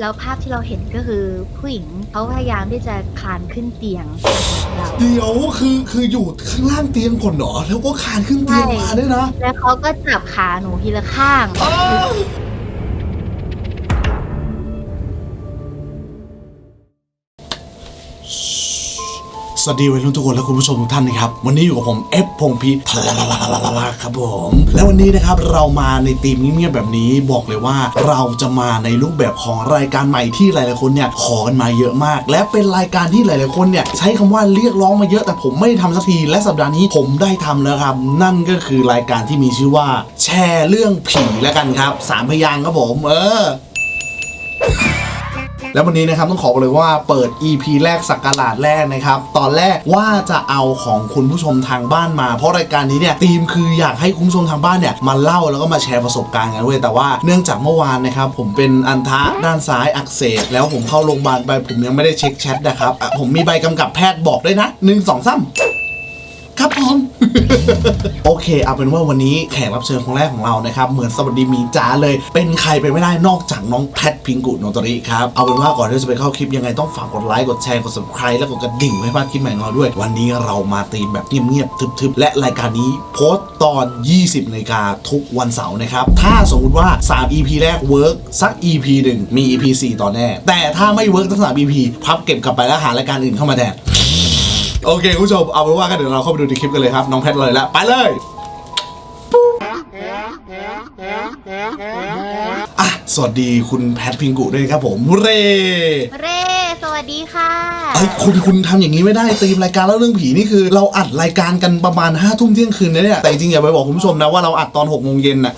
แล้วภาพที่เราเห็นก็คือผู้หญิงเขาพยายามที่จะคลานขึ้นเตียงเราเดี๋ยวคือคืออยู่ข้างล่างเตียงก่อนเหรอแล้วก็คานขึ้นเตียงมาด้วยนะแล้วเขาก็จับขาหนูทีละข้าง อ้าว วัสดีวัยรุ่นทุกคนและคุณผู้ชมทุกท่านนะครับ วันนี้อยู่กับผมเอฟพงพีทลาลาลาลาลาครับผม และวันนี้นะครับเรามาในธีมเงียบๆแบบนี้บอกเลยว่าเราจะมาในรูปแบบของรายการใหม่ที่หลายๆคนเนี่ยขอกันมาเยอะมาก และเป็นรายการที่หลายๆคนเนี่ยใช้คำว่าเรียกร้องมาเยอะแต่ผมไม่ได้ทำสักทีและสัปดาห์นี้ผมได้ทำแล้วครับ นั่นก็คือรายการที่มีชื่อว่า แชร์เรื่องผีแล้วกันครับสามพยางครับผม เออ แล้ววันนี้นะครับต้องขอบอกเลยว่าเปิด EP แรกสักการาดแรกนะครับ ตอนแรกว่าจะเอาของคุณผู้ชมทางบ้านมา เพราะรายการนี้เนี่ยธีมคืออยากให้คุณผู้ชมทางบ้านเนี่ยมาเล่าแล้วก็มาแชร์ประสบการณ์กันเว้ยแต่ว่าเนื่องจากเมื่อวานนะครับผมเป็นอันทะด้านซ้ายอักเสบแล้วผมเข้าโรงพยาบาลไปผมยังไม่ได้เช็คแชทนะครับอะผมมีใบกำกับแพทย์บอกด้วยนะหนึ่งสองสามครับผม โอเค เอาเป็นว่าวันนี้แขกรับเชิญคนแรกของเรานะครับ เหมือนสวัสดีมีจ้าเลย เป็นใครไปไม่ได้นอกจากน้องแพทพิงกุโนตริครับ เอาเป็นว่าก่อนที่จะไปเข้าคลิปยังไงต้องฝากกดไลค์กดแชร์กด subscribe และกดกระดิ่งไม่ให้พลาดคลิปใหม่ของเราด้วย วันนี้เรามาตีมแบบเงียบๆทึบๆ และรายการนี้โพสต์ตอน 20นาฬิกาทุกวันเสาร์นะครับถ้าสมมติว่า 3 EP แรกเวิร์กสัก EP หนึ่งมี EP 4ต่อแน่ แต่ถ้าไม่เวิร์กทั้ง3 EP พับเก็บกลับไปแล้วหารายการอื่นเข้ามาแทน โอเคคุณผู้ชมเอาเป็นว่ากันเดี๋ยวเราเข้าไปดูในคลิปกันเลยครับ น้องแพทเลยแล้วไปเลยอะสวัสดีคุณแพทพิงกุด้วยครับผมเร่เร่สวัสดีค่ะเอ้ยคุณคุณทำอย่างนี้ไม่ได้ตีมรายการเล่าเรื่องผีนี่คือ เราอัดรายการกันประมาณ5้าทุ่มเที่ยงคืนนะเนี่ยแต่จริงๆอย่าไปบอกคุณผู้ชมนะว่าเราอัดตอน6กโมงเย็นน่ะ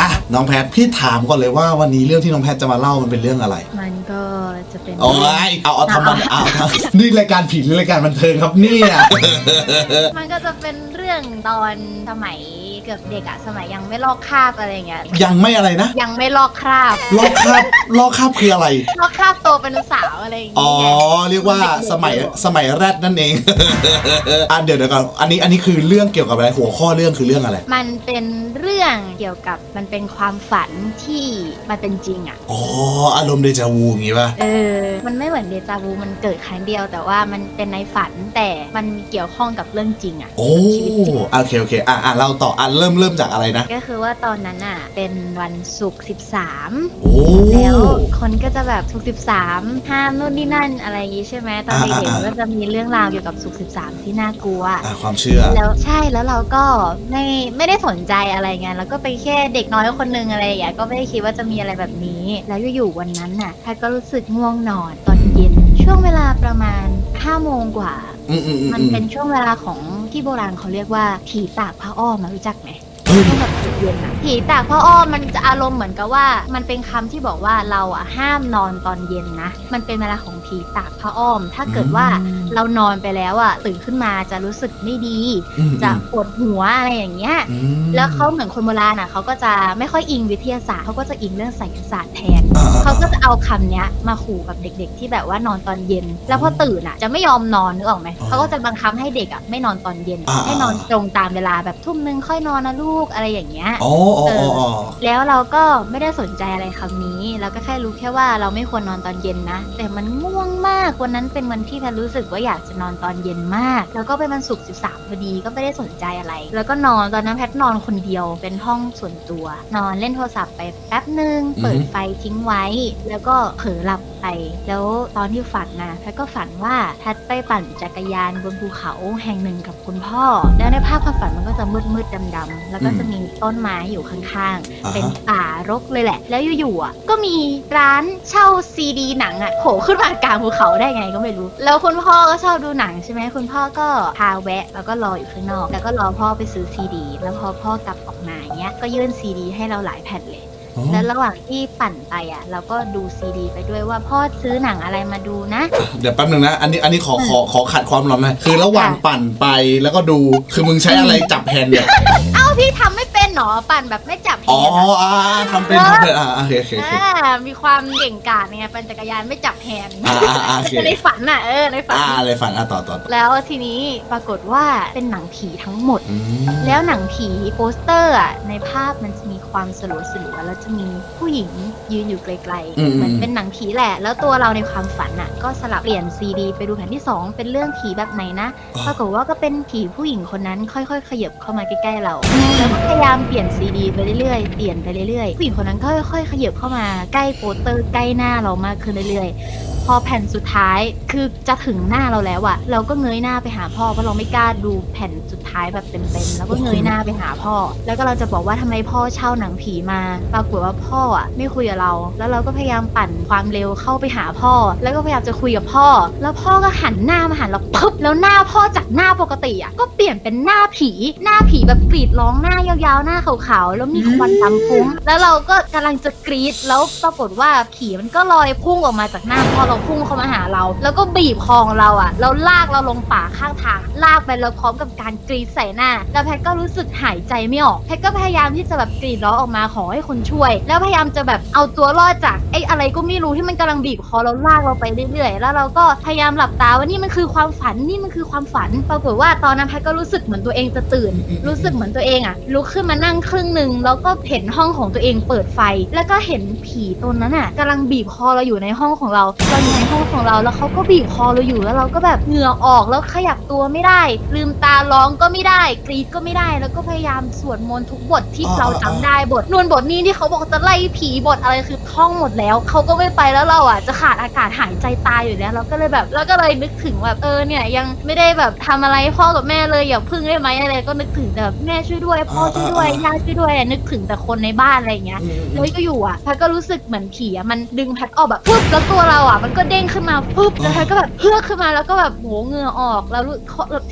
อะน้องแพทพี่ถามก่อนเลยว่าวันนี้เรื่องที่น้องแพทจะมาเล่ามันเป็นเรื่องอะไรมันก็จะเป็น โอ้ยเอาเอาทำมันเอาทำนี่รายการผีหรือรายการบันเทิงครับเนี่ย มันก็จะเป็นเรื่องตอนสมัยเกือบเด็กอะสมัยยังไม่ลอกคราบอะไรเงี้ยยังไม่อะไรนะยังไม่ลอกคราบลอกคราบลอกคราบคืออะไร ลอกคราบโตเป็นสาวอะไรอย่างอ๋อเงี้ยเรียกว่าสมัยสมัยแรดนั่นเองอะเดี๋ยวเดี๋ยวก่อนอันนี้อันนี้คือเรื่องเกี่ยวกับอะไรหัวข้อเรื่องคือเรื่องอะไร มันเป็นเรื่องเกี่ยวกับมันเป็นความฝันที่มันเป็นจริงอะอ๋ออารมณ์เดจาวูอย่างงี้ป่ะเออมันไม่เหมือนเดจาวูมันเกิดครั้งเดียว แต่ว่ามันเป็นในฝันแต่มันเกี่ยวข้องกับเรื่องจริงอะโอ้ชีวิตจริงโอเคโอเคอะอะเราต่ออะเริ่มเริ่มจากอะไรนะ ก็คือว่าตอนนั้นอะ เป็นวันศุกร์13 โอ้ แล้วคนก็จะแบบศุกร์13 ห้ามนู่นนี่นั่นอะไรอย่างงี้ใช่ไหมตอนเด็กๆก็จะมีเรื่องราวเกี่ยวกับศุกร์13 ที่น่ากลัว อะความเชื่อ แล้วใช่แล้วเราก็ไม่ไม่ได้สนใจอะไรไงแล้วก็ไปแค่เด็กน้อยคนนึงอะไรอย่างเงี้ยก็ไม่ได้คิดว่าจะมีอะไรแบบนี้ แล้วอยู่ๆวันนั้นน่ะแพทก็รู้สึกง่วงนอนตอนเย็น ช่วงเวลาประมาณ5โมงกว่า อืมอืมอืมมันอืมเป็นช่วงเวลาของ ที่โบราณเขาเรียกว่าผีตากผ้าอ้อมมารู้จักไหมเฮ้ยช่วงแบบเย็นอะผีตากผ้าอ้อมมันจะอารมณ์เหมือนกับว่า มันเป็นคำที่บอกว่าเราอะห้ามนอนตอนเย็นนะ มันเป็นเวลาของผีตากผ้าอ้อม ถ้าเกิดว่าเรานอนไปแล้วอะตื่นขึ้นมาจะรู้สึกไม่ดี อืมจะปวดหัวอะไรอย่างเงี้ย อืมแล้วเขาเหมือนคนโบราณอะเขาก็จะไม่ค่อยอิงวิทยาศาสตร์เขาก็จะอิงเรื่องไสยศาสตร์แทน อ่าอ่าเขาก็จะเอาคำเนี้ยมาขู่กับเด็ก ๆ ที่แบบว่านอนตอนเย็น แล้วพอตื่นอะจะไม่ยอมนอนนึกออกไหมอ๋อเขาก็จะบังคับให้เด็กอะไม่นอนตอนเย็นอ่าให้นอนตรงตามเวลาแบบทุ่มนึงค่อยนอนนะลูกอะไรอย่างเงี้ยอ๋ออ๋ออ๋ออ๋อแล้วเราก็ไม่ได้สนใจอะไรคำนี้ เราก็แค่รู้แค่ว่าเราไม่ควรนอนตอนเย็นนะ แต่มันง่วงมากวันนั้นเป็นวันที่แพทรู้สึกว่าอยากจะนอนตอนเย็นมาก แล้วก็เป็นวันศุกร์13พอดีก็ไม่ได้สนใจอะไร แล้วก็นอนตอนนั้นแพทนอนคนเดียวเป็นห้องส่วนตัว นอนเล่นโทรศัพท์ไปแป๊บหนึ่งเปิดไฟทิ้งไว้ แล้วก็เผลอหลับไป แล้วตอนที่ฝันนะแพทก็ฝันว่าแพทไปปั่นจักรยานบนภูเขาแห่งหนึ่งกับคุณพ่อ แล้วในภาพความฝันมันก็จะมืดมืดๆดำๆแล้วก็จะมีต้นไม้อยู่ข้างๆ อ่าเป็นฮะป่ารกเลยแหละ แล้วอยู่ๆอะก็มีร้านเช่าซีดีหนังอะโผล่ขึ้นมากลางภูเขาได้ไงก็ไม่รู้ แล้วคุณพ่อก็ชอบดูหนังใช่ไหมคุณพ่อก็พาแวะแล้วก็รออยู่ข้างนอก แล้วก็รอพ่อไปซื้อซีดี แล้วพอพ่อกลับออกมาอย่างเงี้ยก็ยื่นซีดี ให้เราหลายแผ่นเลย อ๋อ แล้วระหว่างที่ปั่นไปอะ เราก็ดูซีดี ไปด้วยว่าพ่อซื้อหนังอะไรมาดูนะ เดี๋ยวแป๊บหนึ่งนะ อันนี้ อันนี้ขอ ขอ ขอขัดความร้อนหน่อยคือระหว่างปั่นไปแล้วก็ดู คือมึงใช้อะไรจับแฮนด์เนี่ยเอ้า พี่ทำไม่เป็นหนอปั่นแบบไม่จับแฮอ๋อนด์อะ อ่าทำเป็นทำเป็นอ่าโอเคโอเคโอเค อ่ามีความเก่งกาจไงปั่นจักรยานไม่จับแฮนด์อ่าอ่าอ่าโอเค ในฝันน่ะเออในฝัน อ่าอะไรฝันอะต่อต่อต่อแล้วทีนี้ปรากฏว่าเป็นหนังผีทั้งหมด อืมแล้วหนังผีโปสเตอร์อะในภาพมันจะมี ความสลัวสลัวๆแล้วจะมีผู้หญิงยืนอยู่ไกลๆเหมือนเป็นหนังผีแหละ แล้วตัวเราในความฝันอะ ก็สลับเปลี่ยนซีดี ไปดูแผ่นที่2เป็นเรื่องผีแบบไหนนะปรากฏว่าก็เป็นผีผู้หญิงคนนั้นค่อยๆ ขยับเข้ามาใกล้ๆเราแล้วก็พยายามเปลี่ยนซีดีไปเรื่อยๆเปลี่ยนไปเรื่อยๆผู้หญิงคนนั้นก็ค่อยๆขยับเข้ามาใกล้โปสเตอร์ใกล้หน้าเรามากขึ้นเรื่อยๆ พอแผ่นสุดท้ายคือจะถึงหน้าเราแล้วอะเราก็เงยหน้าไปหาพ่อเพราะเราไม่กล้าดูแผ่นสุดท้ายแบบเต็มๆแล้วก็เงยหน้าไปหาพ่อ แล้วก็เราจะบอกว่าทำไมพ่อเช่าหนังผีมา ปรากฏว่าพ่ออะไม่คุยกับเรา แล้วเราก็พยายามปั่นความเร็วเข้าไปหาพ่อ แล้วก็พยายามจะคุยกับพ่อ แล้วพ่อก็หันหน้ามาหาเราปึ๊บแล้วหน้าพ่อจากหน้าปกติอะก็เปลี่ยนเป็นหน้าผี หน้าผีแบบกรีดร้องหน้ายาวๆหน้าขาวๆแล้วมีควันดำฟุ้งแล้วเราก็กำลังจะกรีดแล้วปรากฏว่าผีมันก็ลอยพุ่งออกมาจากหน้าพ่อเราพุ่งเข้ามาหาเรา แล้วก็บีบคอของเราอะแล้วลากเราลงป่าข้างทางลากไปแล้วพร้อมกับการกรีดใส่หน้า แล้วแพทก็รู้สึกหายใจไม่ออกแพทก็พยายามที่จะแบบกรีดร้องออกมาขอให้คนช่วย แล้วพยายามจะแบบเอาตัวรอดจากไอ้อะไรก็ไม่รู้ที่มันกำลังบีบคอเราลากเราไปเรื่อยๆ แล้วเราก็พยายามหลับตาว่านี่มันคือความฝันนี่มันคือความฝัน ปรากฏว่าตอนนั้นแพทก็รู้สึกเหมือนตัวเองจะตื่น รู้สึกเหมือนตัวเองอะลุกขึ้นมานั่งครึ่งหนึ่งแล้วก็เห็นห้องของตัวเองเปิดไฟ แล้วก็เห็นผีตัวนั้นอะกำลังบีบคอเราอยู่ในห้องของเราเราอยู่ในห้องของเราแล้วเขาก็บีบคอเราอยู่แล้วเราก็แบบเหงื่อออกแล้วขยับตัวไม่ได้ ลืมตาร้องก็ไม่ได้ กรีดก็ไม่ได้ แล้วก็พยายามสวดมนต์ทุกบทที่เราจำได้บทนวนบทนี้ที่เขาบอกจะไล่ผีบทอะไรคือท่องหมดแล้วเขาก็ไม่ไปแล้วเราอะจะขาดอากาศหายใจตายอยู่แล้วเราก็เลยแบบแล้วก็เลยนึกถึงแบบเออเนี่ยยังไม่ได้แบบทำอะไรพ่อกับแม่เลยอย่าพึ่งได้ไหมอะไรก็นึกถึงแต่แบบแม่ช่วยด้วยพ่อช่วยด้วยย่าช่วยด้วยนึกถึงแต่คนในบ้านอะไรอย่างเงี้ย อืมอืมแล้วก็อยู่อะแพทก็รู้สึกเหมือนผีอะมันดึงแพทออกแบบปุ๊บแล้วตัวเราอะมันก็เด้งขึ้นมาปุ๊บแล้วแพทก็แบบเฮือกขึ้นมาแล้วก็แบบโหเหงื่อออกแล้วรู้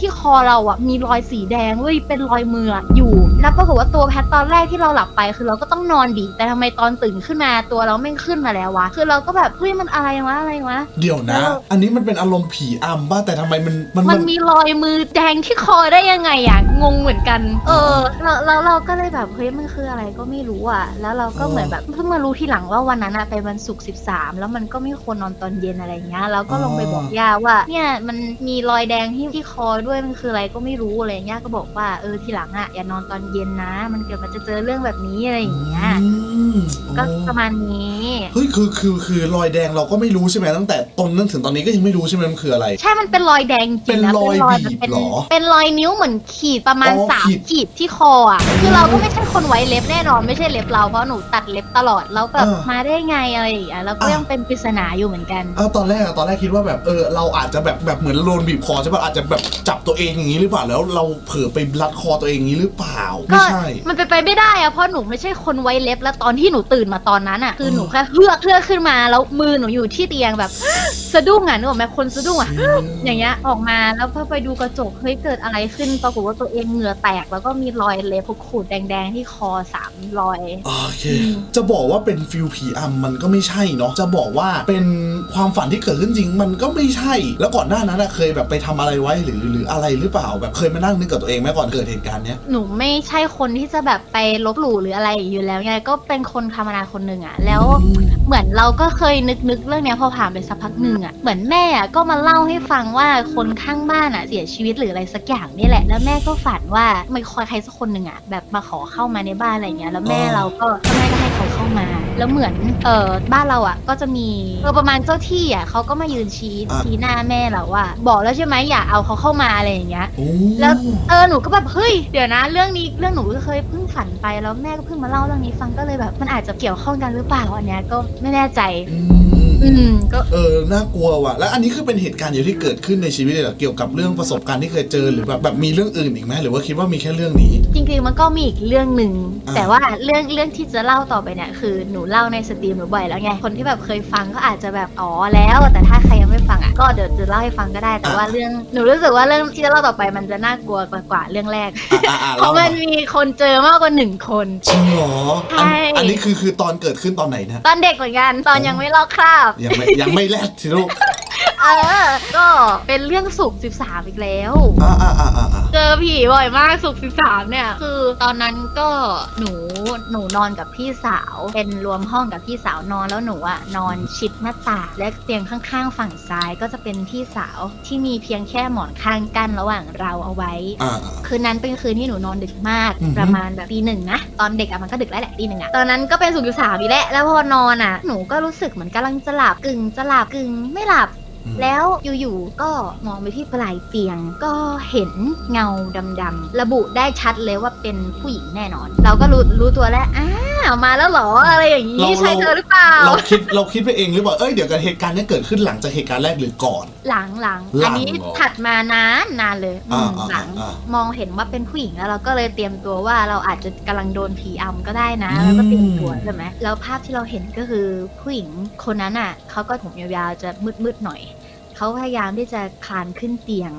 ที่คอเราอะมีรอยสีแดงเว้ยเป็นรอยมืออะอยู่แล้วปรากฏว่าตัวแพทตอนแรกที่เราหลับไปคือเราก็ต้องนอนดิแต่ทำไมตอนตื่นขึ้นมาตัวเราไม่ขึ้นมาแล้ววะคือเราก็แบบเฮ้ยมันอะไรวะอะไรวะเดี๋ยวนะเอออันนี้มันเป็นอารมณ์ผีอำป่ะแต่ทำไมมันมันมันมีรอยมือแดงที่คอได้ยังไงอะงงเหมือนกัน เออแล้วแล้วเราก็เลยแบบเฮ้ยมันคืออะไรก็ไม่รู้อะ แล้วเราก็เหมือนแบบเพิ่งมารู้ทีหลังว่าวันนั้นอะไปวันศุกร์สิบสามแล้วมันก็ไม่ควรนอนตอนเย็นอะไรอย่างเงี้ยเราก็ลงไปบอกย่าว่าเนี่ยมันมีรอยแดงที่ที่คอด้วยมันคืออะไรก็ไม่รู้อะไรอย่างเงี้ยก็บอกว่าเออทีหลังอะอย่านอนตอนเย็นนะ มันเกิดมันจะเจอเรื่องแบบนี้อะไรอย่างเงี้ยอืมก็โอ้ประมาณนี้เฮ้ยคือคือคือรอยแดงเราก็ไม่รู้ใช่ไหมตั้งแต่ตอนนั้นถึงตอนนี้ก็ยังไม่รู้ใช่ไหมมันคืออะไร ใช่มันเป็นรอยแดงจริงนะเป็นรอยแบบบีบเป็นเหรอเป็นรอยนิ้วเหมือนขีดประมาณอ๋อสามขีดขีดที่คออะคือเราก็ไม่ใช่คนไว้เล็บแน่นอนไม่ใช่เล็บเราเพราะหนูตัดเล็บตลอดแล้วแบบเออมาได้ไงอะไรอย่างเงี้ยแล้วก็อะยังเป็นปริศนาอยู่เหมือนกันเอาตอนแรกอะตอนแรกคิดว่าแบบเออเราอาจจะแบบแบบเหมือนโดนบีบคอใช่ป่ะอาจจะแบบจับตัวเองอย่างนี้หรือเปล่าแล้วเราเผลอไปรัดคอตัวเองอย่างนี้หรือเปล่าก็ไม่ใช่ มันเป็นไปไม่ได้อะเพราะหนูไม่ใช่คนไว้เล็บแล้วตอนที่หนูตื่นมาตอนนั้นอะคือเออหนูแค่เฮือกเฮือกขึ้นมาแล้วมือหนูอยู่ที่เตียงแบบ สะดุ้งอะนึกออกไหมคนสะดุ้งอะ อย่างเงี้ยออกมาแล้วพอไปดูกระจกเฮ้ยเกิดอะไรขึ้นปรากฏว่าตัวเองเหงื่อแตก แล้วก็มีรอยเล็บขูดๆแดงๆที่คอสามรอย โอเคอืมจะบอกว่าเป็นฟิลผีอำมันก็ไม่ใช่เนาะ จะบอกว่าเป็นความฝันที่เกิดขึ้นจริง มันก็ไม่ใช่ แล้วก่อนหน้านั้นอะเคยแบบไปทำอะไรไว้หรือหรืออะไรหรือเปล่า แบบเคยมานั่งนึกกับตัวเองไหมก่อนเกิดเหตุการณ์เนี้ย หนูไม่ใช่คนที่จะแบบไปลบหลู่หรืออะไรอยู่แล้วไงก็เป็นคนธรรมดาคนหนึ่งอะแล้ว อืม เหมือนเราก็เคยนึกนึกเรื่องเนี้ยพอผ่านไปสักพักหนึ่งอะเหมือนแม่อะก็มาเล่าให้ฟังว่าคนข้างบ้านอะเสียชีวิตหรืออะไรสักอย่างนี่แหละ แล้วแม่ก็ฝันว่าไม่คอยใครสักคนหนึ่งอะแบบมาขอเข้ามาในบ้านอะไรเงี้ยแล้วแม่อ๋อเราก็แม่ก็ให้เขาเข้ามา แล้วเหมือนเออบ้านเราอะก็จะมีเออประมาณเจ้าที่อะเขาก็มายืนชี้ชี้หน้าแม่เราว่า บอกแล้วใช่ไหมอย่าเอาเขาเข้ามาอะไรอย่างเงี้ย โอ้แล้วเออหนูก็แบบเฮ้ยเดี๋ยวนะ เรื่องนี้เรื่องหนูก็เคยเพิ่งฝันไปแล้วแม่ก็เพิ่งมาเล่าเรื่องนี้ฟังก็เลยแบบ มันอาจจะเกี่ยวข้องกันหรือเปล่าอันเนี้ยก็ไม่แน่ใจอืมอืมอืมก็ เออน่ากลัวว่ะ แล้วอันนี้คือเป็นเหตุการณ์เดียวที่เกิดขึ้นในชีวิตเลยเหรอเกี่ยวกับเรื่องประสบการณ์ที่เคยเจอหรือแบบแบบมีเรื่องอื่นอีกไหมหรือว่าคิดว่ามีแค่เรื่องนี้ จริงๆมันก็มีอีกเรื่องหนึ่งอ่า แต่ว่าเรื่องเรื่องที่จะเล่าต่อไปเนี่ยคือหนูเล่าในสตรีมหนูบ่อยแล้วไง คนที่แบบเคยฟังก็อาจจะแบบอ๋อแล้ว แต่ถ้าใครยังไม่ฟังอะก็เดี๋ยวจะเล่าให้ฟังก็ได้ แต่ว่าเรื่องหนูรู้สึกว่าเรื่องที่จะเล่าต่อไปมันจะน่ากลัวกว่ากว่าเรื่องแรกอะอะอะเพราะมันมีคนเจอมากกว่าหนึ่งคน จริงเหรออันใช่ อันนี้คือคือตอนเกิดขึ้นตอนไหนนะตอนเด็กเหมือนกัน ตอนยังไม่ลอกคราบ ยังไม่ยังไม่แลดทีลูก เออ ก็เป็นเรื่องสุก13 อีกแล้ว อ่าอ่าอ่าอ่าอ่าเจอผีบ่อยมากสุก13 เนี่ย คือตอนนั้นก็หนูหนูนอนกับพี่สาว เป็นรวมห้องกับพี่สาวนอนแล้วหนูอะนอนชิดหน้าต่างและเตียงข้างๆ ฝั่งซ้ายก็จะเป็นพี่สาวที่มีเพียงแค่หมอนข้างกั้นระหว่างเราเอาไว้ อ่าคืนนั้นเป็นคืนที่หนูนอนดึกมากอือฮึ ประมาณแบบตีหนึ่งนะตอนเด็กอะมันก็ดึกแล้วแหละตีหนึ่งอะตอนนั้นก็เป็นสุกอยู่สามอีกแล้วแล้วพอนอนอะหนูก็รู้สึกเหมือนกำลังจะหลับกึ่งจะหลับกึ่งไม่หลับอืม แล้วอยู่ๆก็มองไปที่ปลายเตียง ก็เห็นเงาดำๆระบุได้ชัดเลยว่าเป็นผู้หญิงแน่นอน เราก็รู้รู้ตัวแล้วอ้าวมาแล้วเหรออะไรอย่างนี้ใช่เธอหรือเปล่าเราคิดเราคิดไปเองหรือเปล่าเอ้ยเดี๋ยวกันเหตุการณ์เนี้เกิดขึ้นหลังจากเหตุการณ์แรกหรือก่อน หลังหลังหลังอันนี้เหรอถัดมานานนานเลยอือ่ามอ่าหลังอ่ามองเห็นว่าเป็นผู้หญิงแล้วเราก็เลยเตรียมตัวว่าเราอาจจะกำลังโดนผีอำก็ได้นะอืมแล้วก็เตรียมตัวใช่ไหมแล้วภาพที่เราเห็นก็คือผู้หญิงคนนั้นอะเขาก็ผมยาวๆจะมืดๆหน่อย เขาพยายามที่จะคลานขึ้นเตียง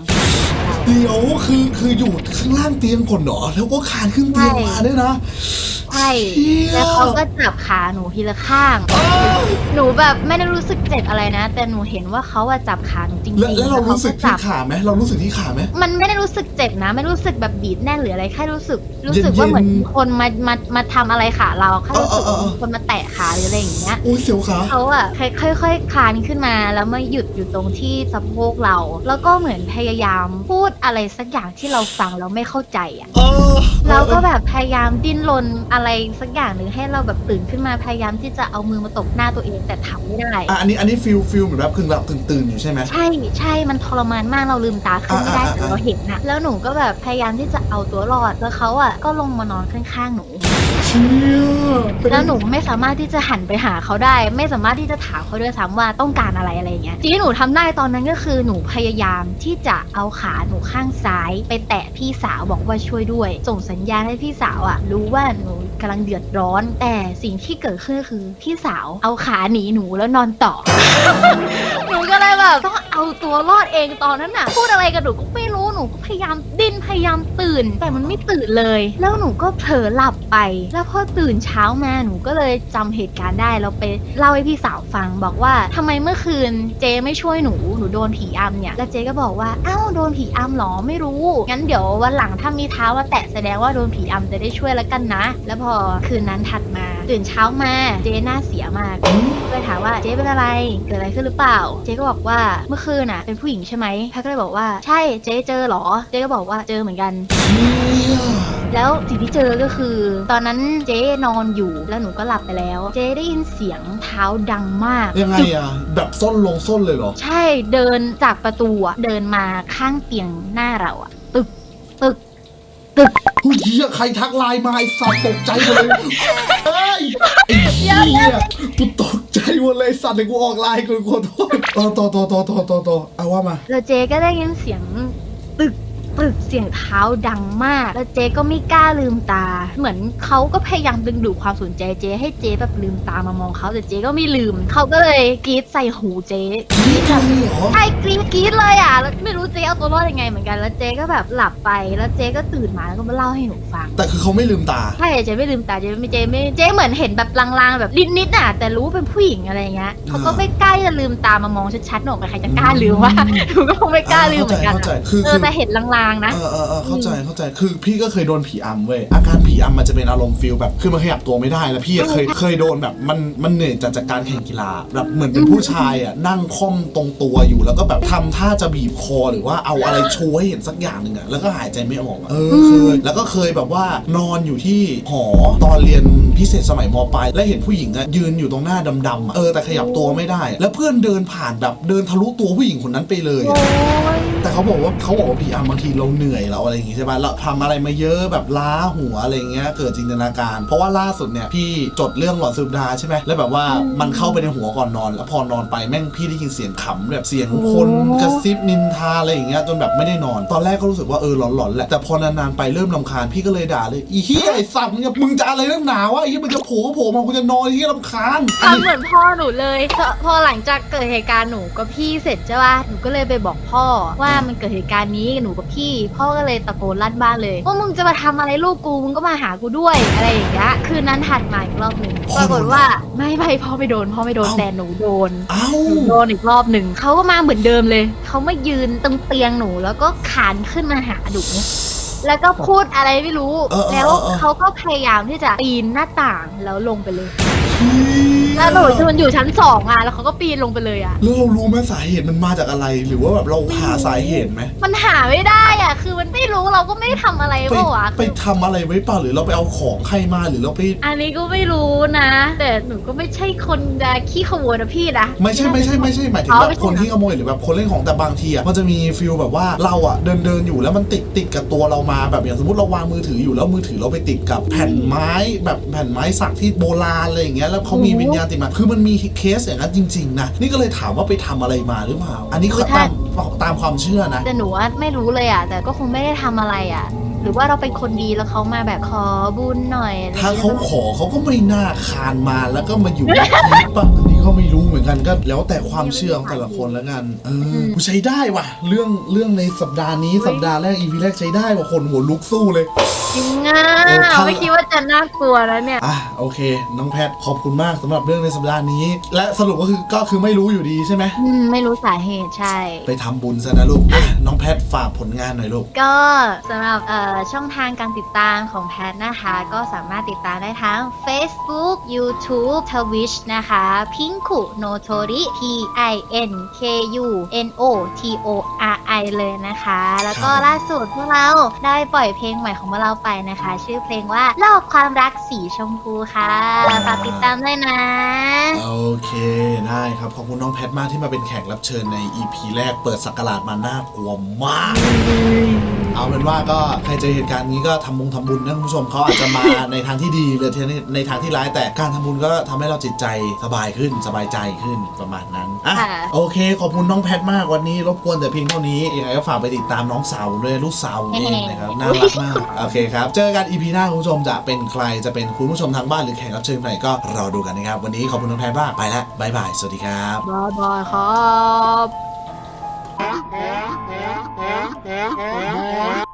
เดี๋ยวคือคืออยู่ข้างล่างเตียงก่อนเหรอแล้วก็คานขึ้นเตียงใช่ มาด้วยนะ ช่เชี่ยแล้วเขาก็จับขาหนูทีละข้าง หนูแบบไม่ได้รู้สึกเจ็บอะไรนะ แต่หนูเห็นว่าเขาอะจับขาหนูจริงๆแล้วแล้วเรารู้สึกขที่จับขาไหมเรารู้สึกที่ขาไหมมันไม่ได้รู้สึกเจ็บนะ ไม่รู้สึกแบบบีบแน่นหรืออะไรแค่รู้สึก รู้สึกเย็นๆว่าเหมือนมีคนมามามาทำอะไรขาเราแค่รู้สึกเออว่าเออเออมีคนมาแตะขาหรืออะไรอย่างเงี้ยโอ้ยเสียวขาเขาอะค่อยค่อยๆคลานขึ้นมาแล้วมาหยุดอยู่ตรงที่สะโพกเรา แล้วก็เหมือนพยายามพูดอะไรสักอย่างที่เราฟังแล้วไม่เข้าใจอะเออเราก็แบบพยายามดิ้นรนอะไรสักอย่างหนึ่งให้เราแบบตื่นขึ้นมาพยายามที่จะเอามือมาตบหน้าตัวเองแต่ทำไม่ได้ อะอันนี้อันนี้ฟิลฟิลเหมือนแบบกึ่งหลับกึ่งตื่นอยู่ใช่ไหม ใช่ใช่มันทรมานมากเราลืมตาขึ้นไม่ได้อ่าอ่าแต่เราเห็นนะแล้วหนูก็แบบพยายามที่จะเอาตัวรอดแล้วเขาอะก็ลงมานอนข้างๆหนูเชี่ยเป็น แล้วหนูไม่สามารถที่จะหันไปหาเขาได้ ไม่สามารถที่จะถามเขาด้วยซ้ำว่าต้องการอะไรอะไรอย่างเงี้ยสิ่งที่หนูทำได้ตอนนั้นก็คือหนูพยายามที่จะเอาขาหนูข้างซ้าย ไปแตะพี่สาวบอกว่าช่วยด้วย ส่งสัญญาณให้พี่สาวอะรู้ว่าหนูกำลังเดือดร้อน แต่สิ่งที่เกิดขึ้นคือพี่สาวเอาขาหนีหนูแล้วนอนต่อหนูก็เลยแบบต้องเอาตัวรอดเองตอนนั้นน่ะ พูดอะไรกับหนูก็ไม่ นูก็พยายามดิ้นพยายามตื่น แต่มันไม่ตื่นเลย แล้วหนูก็เผลอหลับไป แล้วพอตื่นเช้ามาหนูก็เลยจำเหตุการณ์ได้แล้วไปเล่าให้พี่สาวฟังบอกว่าทำไมเมื่อคืนเจไม่ช่วยหนูหนูโดนผีอำเนี่ยแล้วเจก็บอกว่าอ้าวโดนผีอำเหรอไม่รู้งั้นเดี๋ยววันหลังถ้ามีเท้ามาแตะแสดงว่าโดนผีอำจะได้ช่วยแล้วกันนะ แล้วพอคืนนั้นถัดมา ตื่นเช้ามาเจหน้าเสียมากก็เลยถามว่าเจ๊เป็นอะไรเกิดอะไรขึ้นหรือเปล่า เจ๊ก็บอกว่าเมื่อคืนน่ะ เป็นผู้หญิงใช่ไหมแพทก็เลยบอกว่าใช่เจ๊เจอเหรอ เจ๊ก็บอกว่าเจอเหมือนกันเชี่ยแล้วสิ่งที่เจอก็คือ ตอนนั้นเจ๊นอนอยู่แล้วหนูก็หลับไปแล้ว เจ๊ได้ยินเสียงเท้าดังมากยังไงอะแบบส้นลงส้นเลยเหรอ ใช่เดินจากประตูอะเดินมาข้างเตียงหน้าเราอะตึกตึก ตึกเฮ้ยเหี้ยใครทักไลน์มาไอ้สัตว์ตกใจหมดเลยเฮ้ยไอ้เหี้ยกูตกใจหมดเลยสัตว์เลยวกูออกไลน์กูขอโทษต่อต่อต่อต่อต่อต่อต่อเอาว่ามา แล้วเจ๊ก็ได้ยินเสียงตึก ตึกเสียงเท้าดังมาก แล้วเจ๊ก็ไม่กล้าลืมตา เหมือนเขาก็พยายามดึงดูดความสนใจเจ๊ให้เจ๊แบบลืมตามามองเขาแต่เจ๊ก็ไม่ลืม เขาก็เลยกรีดใส่หูเจ๊นี่จังเลยเหรอใช่กรีดกรีดเลยอะแล้วไม่รู้เจ๊เอาตัวรอดยังไงเหมือนกันแล้วเจ๊ก็แบบหลับไปแล้วเจ๊ก็ตื่นมาแล้วก็มาเล่าให้หนูฟัง แต่คือเขาไม่ลืมตา ใช่เจ๊ไม่ลืมตาเจ๊ไม่เจ๊ไม่เจ๊เหมือนเห็นแบบลางๆแบบนิดๆอะแต่รู้ว่าเป็นผู้หญิงอะไรเงี้ยเขาก็ไม่กล้าจะลืมตามามองชัดๆหนูกับใครจะกล้าลืมวะหนูก็คงไม่กล้าลืมเหมือนกันเข้าใจอะเข้าใจคือเอคืออ แต่เห็นลางๆนะ เออเออเออเข้าใจเข้าใจคือพี่ก็เคยโดนผีอำเว้ยอาการผีอำมันจะเป็นอารมณ์ฟิลแบบคือมันขยับตัวไม่ได้แล้วพี่อะเคยเคยโดนแบบมันมันเหนื่อยจากจากการแข่งกีฬาแบบเหมือนเป็นผู้ชายอะนั่งค่อมตรงตัวอยู่แล้วก็แบบทำท่าจะบีบคอหรือว่าเอาอะไรชูให้เห็นสักอย่างหนึ่งอะแล้วก็หายใจไม่ออกอะเออเคยแล้วก็เคยแบบว่านอนอยู่ที่หอตอนเรียนพิเศษสมัยมปลายแล้วเห็นผู้หญิงอะยืนอยู่ตรงหน้าดำๆอะเออแต่ขยับตัวไม่ได้ แล้วเพื่อนเดินผ่านแบบเดินทะลุตัวผู้หญิงคนนั้นไปเลยอะ โอ้ย แต่เขาบอกว่าเขาบอกว่าผีอำบางทีเราเหนื่อยเราอะไรอย่างงี้ใช่ไหมเราทำอะไรมาเยอะแบบล้าหัวอะไรเงี้ยเกิดจินตนาการ เพราะว่าล่าสุดเนี่ยพี่จดเรื่องหลอนสืบดาใช่ไหมแล้วแบบว่ามันเข้าไปในหัวก่อนนอน แล้วพอนอนไปแม่งพี่ได้ยินเสียงขำแบบเสียงคนกระซิบนินทาอะไรอย่างเงี้ยจนแบบไม่ได้นอน ตอนแรกก็รู้สึกว่าเออหลอนๆแหละแต่พอนานๆไปเริ่มลำคาญพี่ก็เลยด่าเลยอีเหี้ยไอ้สัตว์มึงจะมึงจะอะไรเรื่องหนาวะไอ้ยี่มันจะโผล่ก็โผล่มากูจะนอนที่ลำคาญอันทำนี้ เหมือนพ่อหนูเลยพอพอหลังจากเกิดเหตุการณ์หนูกับพี่เสร็จใช่ป่ะหนูก็เลยไปบอกพ่อว่ามันเกิดเหตุการณ์นี้กับหนูกับพี่ พ่อก็เลยตะโกนลั่นบ้านเลยว่ามึงจะมาทำอะไรลูกกูมึงก็มาหากูด้วยอะไรอย่างเงี้ยคืนนั้นถัดมาอีกรอบหนึ่งปรากฏว่าไม่ไม่พ่อไม่โดน พ่อไม่โดนแต่หนูโดนเอ้าหนูโดนอีกรอบหนึ่งเขาก็มาเหมือนเดิมเลยเขามายืนตรงเตียงหนูแล้วก็ขานขึ้นมาหาหนูแล้วก็พูดอะไรไม่รู้เออเออแล้วเออเออเขาก็พยายามที่จะปีนหน้าต่างแล้วลงไปเลยเฮ้ยแล้วหนูจะมันอยู่ชั้นสองอะ แล้วเขาก็ปีนลงไปเลยอะ แล้วเรารู้ไหมสาเหตุมันมาจากอะไร หรือว่าแบบเราหาสาเหตุไหมมันหาไม่ได้อะ คือมันไม่รู้เราก็ไม่ได้ทำอะไรไปเปล่าวะไปทำอะไรไว้เปล่าหรือเราไปเอาของใครมาหรือเราไป อันนี้ก็ไม่รู้นะ แต่หนูก็ไม่ใช่คนจะขี้ขโมยนะพี่นะ ไม่ใช่ไม่ใช่ไม่ใช่หมายถึงอ๋อแบบไม่ใช่คนที่ขโมยหรือแบบคนเล่นของแต่บางทีอะมันจะมีฟิลแบบว่าเราอะเดินเดินอยู่แล้วมันติดติดกับตัวเรามาแบบอย่างสมมติเราวางมือถืออยู่แล้วมือถือเราไปติดกับแผ่นไม้แบบแผ่นไม้สักที่โบราณอะไรอย่างเงี้ยแล้วเขามีวิญญาณติดมา คือมันมีเคสอย่างนั้นจริง ๆ นะ นี่ก็เลยถามว่าไปทำอะไรมาหรือเปล่า อันนี้คือตามตามความเชื่อนะ แต่หนูว่าไม่รู้เลยอะ แต่ก็คงไม่ได้ทำอะไรอะหรือว่าเราเป็นคนดีแล้วเขามาแบบขอบุญหน่อยอะไรถ้าอย่งเขางี้ยขอเขาก็ไม่น่าคานมาแล้วก็มาอยู่ในคลิปป่ะอันนี้ ก็ไม่รู้เหมือนกันก็แล้วแต่ความเชื่อของแต่ละคนแล้วกันเออกูใช้ได้ว่ะ เรื่องเรื่องในสัปดาห์นี้สัปดาห์แรกอีพีแรกใช้ได้ว่ะคนหัวลุกสู้เลย จริงอะโอ้ถ้าไม่คิดว่าจะน่ากลัวแล้วเนี่ย อะโอเค น้องแพทขอบคุณมากสำหรับเรื่องในสัปดาห์นี้ และสรุปก็คือก็คือไม่รู้อยู่ดีใช่ไหมอืม ไม่รู้สาเหตุใช่ ไปทำบุญซะนะลูกอะน้องแพทฝากผลงานหน่อยลูก ก็สำหรับเอ่อช่องทางการติดตามของแพทนะคะ ก็สามารถติดตามได้ทั้ง Facebook YouTube Twitch นะคะ Pinku Notori P I N K U N O T O R I เลยนะคะ แล้วก็ครับล่าสุดพวกเราได้ปล่อยเพลงใหม่ของพวกเราไปนะคะ ชื่อเพลงว่าโลกความรักสีชมพูค่ะฝากติดตามด้วยนะ โอเค ได้ครับ ขอบคุณน้องแพทมากที่มาเป็นแขกรับเชิญใน EP แรกเปิดสักราชมาน่ากลัวมาก เอาเป็นว่าก็ใครเจอเหตุการณ์นี้ก็ทำบุญทำบุญนะคุณผู้ชมเขาอาจจะมาในทางที่ดีหรือในทางที่ร้ายแต่การทำบุญก็ทำให้เราจิตใจสบายขึ้นสบายใจขึ้นประมาณนั้นอะค่ะ โอเค ขอบคุณน้องแพทมากวันนี้ รบกวนแต่เพียงเท่านี้ยังไงก็ฝากไปติดตามน้องสาวด้วยลูกสาวผมเองนะครับน่ารักมากโอเคครับ เจอกัน EP หน้าคุณผู้ชมจะเป็นใครจะเป็นคุณผู้ชมทางบ้านหรือแขกรับเชิญไหนก็รอดูกันนะครับวันนี้ขอบคุณน้องแพทมากไปล้วบายบายสวัสดีครับ บายบายครับ É, é, é.